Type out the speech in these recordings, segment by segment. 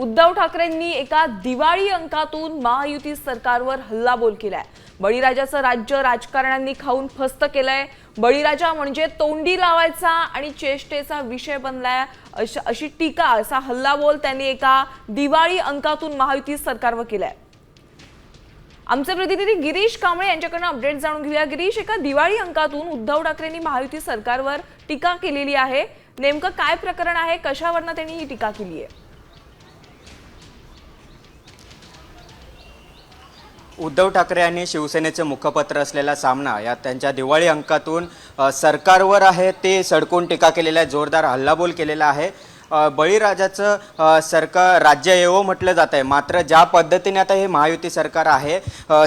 उद्धव ठाकरेंनी एका दिवाळी अंकातून महायुती सरकारवर हल्लाबोल केलाय. बळीराजाचं राज्य राजकारण्यांनी खाऊन फस्त केलंय. बळीराजा म्हणजे तोंडी लावायचा आणि चेष्टेचा विषय बनलाय अश- अशी टीका असा हल्लाबोल त्यांनी एका दिवाळी अंकातून महायुती सरकारवर केलाय. आमचे प्रतिनिधी गिरीश कांबळे यांच्याकडनं अपडेट जाणून घेऊया. गिरीश एका दिवाळी अंकातून उद्धव ठाकरेंनी महायुती सरकारवर टीका केलेली आहे. नेमकं काय प्रकरण आहे? कशावरनं त्यांनी ही टीका केली आहे उद्धव ठाकरे यांनी शिवसेनेचे मुखपत्र असलेला सामना या त्यांच्या दिवाळी अंकातून सरकारवर आहे ते सडकून टीका केलेला आहे जोरदार हल्लाबोल केलेला आहे. बळीराजाचं सरकार राज्य येवो म्हटलं जात आहे. मात्र ज्या पद्धतीने आता हे महायुती सरकार आहे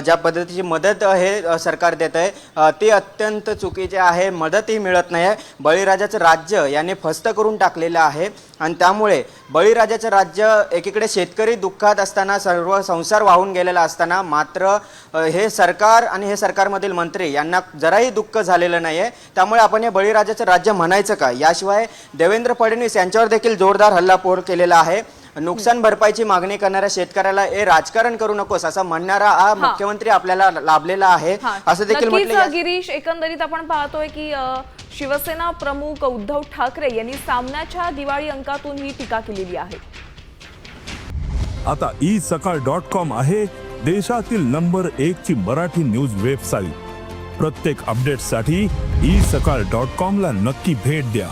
ज्या पद्धतीची मदत हे सरकार देत आहे ती अत्यंत चुकीची आहे मदतही मिळत नाही. आहे बळीराजाचं राज्य याने फस्त करून टाकलेलं आहे. आणि त्यामुळे बळीराजाचं राज्य एकीकडे शेतकरी दुःखात असताना सर्व संसार वाहून गेलेला असताना मात्र हे सरकार आणि हे सरकारमधील मंत्री यांना जराही दुःख झालेलं नाही आहे त्यामुळे आपण हे बळीराजाचं राज्य म्हणायचं का? याशिवाय देवेंद्र फडणवीस यांच्यावर देखील जोरदार हल्लापोर केलेला आहे. नुकसान भरपाईची मागणी करणाऱ्या शेतकऱ्याला हे राजकारण करू नकोस असं म्हणणारा हा मुख्यमंत्री आपल्याला लाभलेला आहे. असं देखील गिरीश एकंदरीत आपण पाहतोय की शिवसेना प्रमुख उद्धव ठाकरे यांनी सामन्याच्या दिवाळी अंकातून ही टीका केलेली आहे. आता ई सकाळ डॉट कॉम आहे देशातील नंबर एक ची मराठी न्यूज वेबसाईट. प्रत्येक अपडेटसाठी ई सकाळ डॉट कॉम ला नक्की भेट द्या.